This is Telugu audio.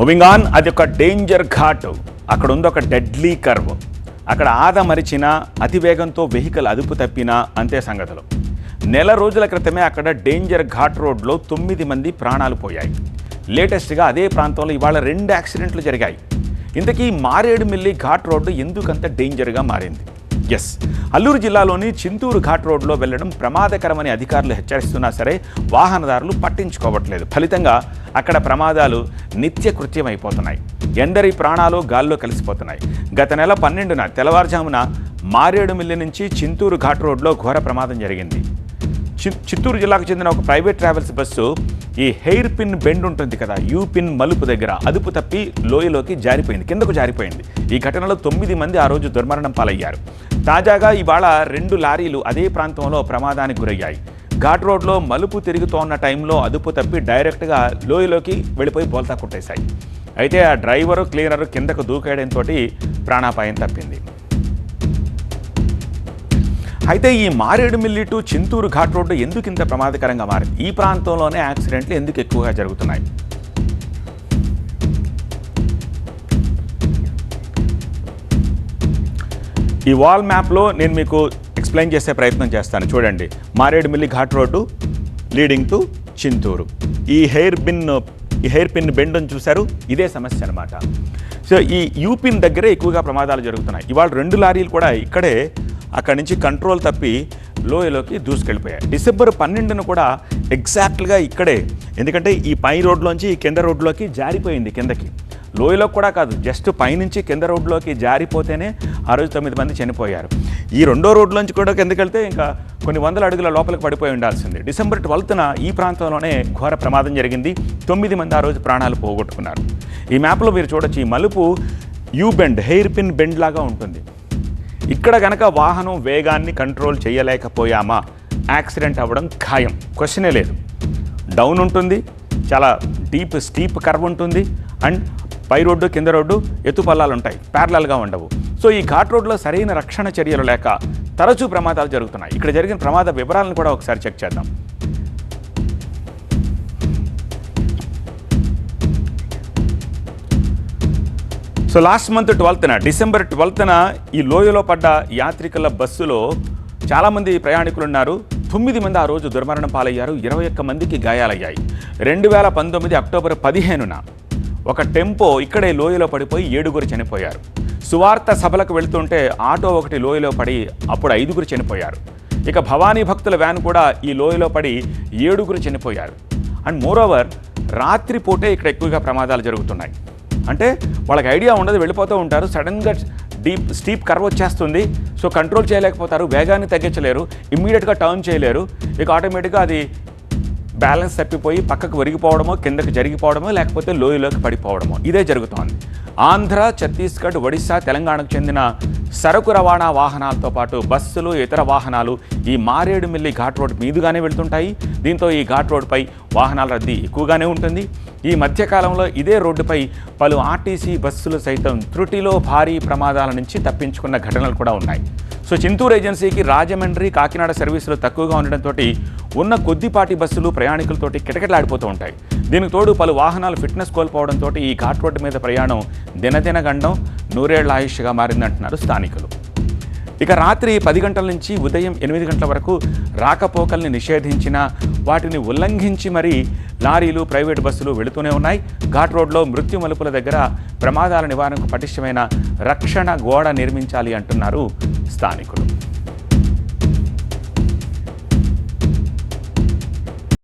మూవింగ్ ఆన్ అది ఒక డేంజర్ ఘాట్. అక్కడ ఉంది ఒక డెడ్లీ కర్వ్ అక్కడ ఆద మరిచిన అతివేగంతో వెహికల్ అదుపు తప్పినా అంతే సంగతులు. నెల రోజుల క్రితమే అక్కడ డేంజర్ ఘాట్ రోడ్లో తొమ్మిది మంది ప్రాణాలు పోయాయి. లేటెస్ట్గా అదే ప్రాంతంలో ఇవాళ రెండు యాక్సిడెంట్లు జరిగాయి. ఇంతకీ మారేడుమిల్లి ఘాట్ రోడ్డు ఎందుకంత డేంజర్గా మారింది? ఎస్ అల్లూరు జిల్లాలోని చింతూరు ఘాట్ రోడ్లో వెళ్ళడం ప్రమాదకరమని అధికారులు హెచ్చరిస్తున్నా సరే వాహనదారులు పట్టించుకోవట్లేదు. ఫలితంగా అక్కడ ప్రమాదాలు నిత్య కృత్యమైపోతున్నాయి ఎందరి ప్రాణాలు గాల్లో కలిసిపోతున్నాయి. గత నెల పన్నెండున తెల్లవారుజామున మారేడుమిల్లి నుంచి చింతూరు ఘాట్ రోడ్లో ఘోర ప్రమాదం జరిగింది. చిత్తూరు జిల్లాకు చెందిన ఒక ప్రైవేట్ ట్రావెల్స్ బస్సు ఈ హెయిర్ పిన్ బెండ్ ఉంటుంది కదా యూ పిన్ మలుపు దగ్గర. అదుపు తప్పి లోయలోకి జారిపోయింది. కిందకు జారిపోయింది. ఈ ఘటనలో తొమ్మిది మంది ఆ రోజు దుర్మరణం పాలయ్యారు. తాజాగా ఇవాళ రెండు లారీలు అదే ప్రాంతంలో ప్రమాదానికి గురయ్యాయి. ఘాట్ రోడ్లో మలుపు తిరుగుతోన్న టైంలో అదుపు తప్పి డైరెక్ట్గా లోయలోకి వెళ్ళిపోయి బోల్తా కొట్టేశాయి. అయితే ఆ డ్రైవరు క్లీనరు కిందకు దూకేయడంతో ప్రాణాపాయం తప్పింది. అయితే ఈ మారేడుమిల్లి టు చింతూరు ఘాట్ రోడ్డు ఎందుకు ఇంత ప్రమాదకరంగా మారింది? ఈ ప్రాంతంలోనే యాక్సిడెంట్లు ఎందుకు ఎక్కువగా జరుగుతున్నాయి? ఈ వాల్ మ్యాప్లో నేను మీకు ఎక్స్ప్లెయిన్ చేసే ప్రయత్నం చేస్తాను. చూడండి. Maredumilli ghat road leading to Chintur. ఈ హెయిర్ బిన్ ఈ హెయిర్ పిన్ బెండ్ అని చూశారు. ఇదే సమస్య అనమాట సో ఈ యూపిన్ దగ్గరే ఎక్కువగా ప్రమాదాలు జరుగుతున్నాయి. ఇవాళ రెండు లారీలు కూడా ఇక్కడే అక్కడి నుంచి కంట్రోల్ తప్పి లోయలోకి దూసుకెళ్ళిపోయాయి. డిసెంబర్ పన్నెండున కూడా ఎగ్జాక్ట్గా ఇక్కడే. ఎందుకంటే ఈ పై రోడ్లోంచి ఈ కింద రోడ్లోకి జారిపోయింది కిందకి. లోయలో కూడా కాదు జస్ట్ పైనుంచి కింద రోడ్లోకి జారిపోతేనే ఆ రోజు తొమ్మిది మంది చనిపోయారు. ఈ రెండో రోడ్లోంచి కూడా కిందకెళ్తే ఇంకా కొన్ని వందల అడుగుల లోపలికి పడిపోయి ఉండాల్సింది. డిసెంబర్ ట్వెల్త్న ఈ ప్రాంతంలోనే ఘోర ప్రమాదం జరిగింది. తొమ్మిది మంది ఆ రోజు ప్రాణాలు పోగొట్టుకున్నారు. ఈ మ్యాప్లో మీరు చూడొచ్చు ఈ మలుపు U bend hair pin bend లాగా ఉంటుంది. ఇక్కడ గనక వాహనం వేగాన్ని కంట్రోల్ చేయలేకపోయామా? యాక్సిడెంట్ అవ్వడం ఖాయం. క్వశ్చనే లేదు. డౌన్ ఉంటుంది చాలా డీప్ స్టీప్ కర్వ్ ఉంటుంది అండ్ పై రోడ్డు కింద రోడ్డు ఎత్తుపల్లాలు ఉంటాయి ప్యారలల్గా ఉండవు. సో ఈ ఘాట్ రోడ్లో సరైన రక్షణ చర్యలు లేక తరచూ ప్రమాదాలు జరుగుతున్నాయి. ఇక్కడ జరిగిన ప్రమాద వివరాలను కూడా ఒకసారి చెక్ చేద్దాం. సో లాస్ట్ మంత్ ట్వెల్త్న డిసెంబర్ ట్వెల్త్న ఈ లోయలో పడ్డ యాత్రికుల బస్సులో చాలామంది ప్రయాణికులు ఉన్నారు తొమ్మిది మంది ఆ రోజు దుర్మరణం పాలయ్యారు. ఇరవై ఒక్క మందికి గాయాలయ్యాయి. రెండు వేల పంతొమ్మిది అక్టోబర్ పదిహేనున ఒక టెంపో ఇక్కడే లోయలో పడిపోయి ఏడుగురు చనిపోయారు. సువార్త సభలకు వెళుతుంటే ఆటో ఒకటి లోయలో పడి అప్పుడు ఐదుగురు చనిపోయారు. ఇక భవానీ భక్తుల వ్యాన్ కూడా ఈ లోయలో పడి ఏడుగురు చనిపోయారు. అండ్ మోరోవర్ రాత్రిపూటే ఇక్కడ ఎక్కువగా ప్రమాదాలు జరుగుతున్నాయి. అంటే వాళ్ళకి ఐడియా ఉండదు వెళ్ళిపోతూ ఉంటారు. సడన్గా డీప్ స్టీప్ కర్వ్ వచ్చేస్తుంది. సో కంట్రోల్ చేయలేకపోతారు వేగాన్ని తగ్గించలేరు ఇమ్మీడియట్గా టర్న్ చేయలేరు. ఇక ఆటోమేటిక్గా అది బ్యాలెన్స్ తప్పిపోయి పక్కకు ఒరిగిపోవడమో కిందకు జరిగిపోవడమో లేకపోతే లోయలోకి పడిపోవడమో. ఇదే జరుగుతోంది. ఆంధ్ర ఛత్తీస్గఢ్ ఒడిశా తెలంగాణకు చెందిన సరుకు రవాణా వాహనాలతో పాటు బస్సులు ఇతర వాహనాలు ఈ మారేడుమిల్లి ఘాట్ రోడ్ మీదుగానే వెళ్తుంటాయి. దీంతో ఈ ఘాట్ రోడ్పై వాహనాల రద్దీ ఎక్కువగానే ఉంటుంది. ఈ మధ్యకాలంలో ఇదే రోడ్డుపై పలు ఆర్టీసీ బస్సులు సైతం త్రుటిలో భారీ ప్రమాదాల నుంచి తప్పించుకున్న ఘటనలు కూడా ఉన్నాయి. సో చింతూరు ఏజెన్సీకి రాజమండ్రి కాకినాడ సర్వీసులు తక్కువగా ఉండడంతో ఉన్న కొద్దిపాటి బస్సులు ప్రయాణికులతోటి కిటకిటలాడిపోతూ ఉంటాయి. దీనికి తోడు పలు వాహనాలు ఫిట్నెస్ కోల్పోవడంతో ఈ ఘాట్ రోడ్డు మీద ప్రయాణం దినదిన గండం నూరేళ్ళ ఆయుష్గా మారిందంటున్నారు స్థానికులు. ఇక రాత్రి పది గంటల నుంచి ఉదయం ఎనిమిది గంటల వరకు రాకపోకల్ని నిషేధించిన వాటిని ఉల్లంఘించి మరీ లారీలు ప్రైవేటు బస్సులు వెళుతూనే ఉన్నాయి. ఘాట్ రోడ్లో మృత్యు మలుపుల దగ్గర ప్రమాదాల నివారణకు పటిష్టమైన రక్షణ గోడ నిర్మించాలి అంటున్నారు స్థానికులు.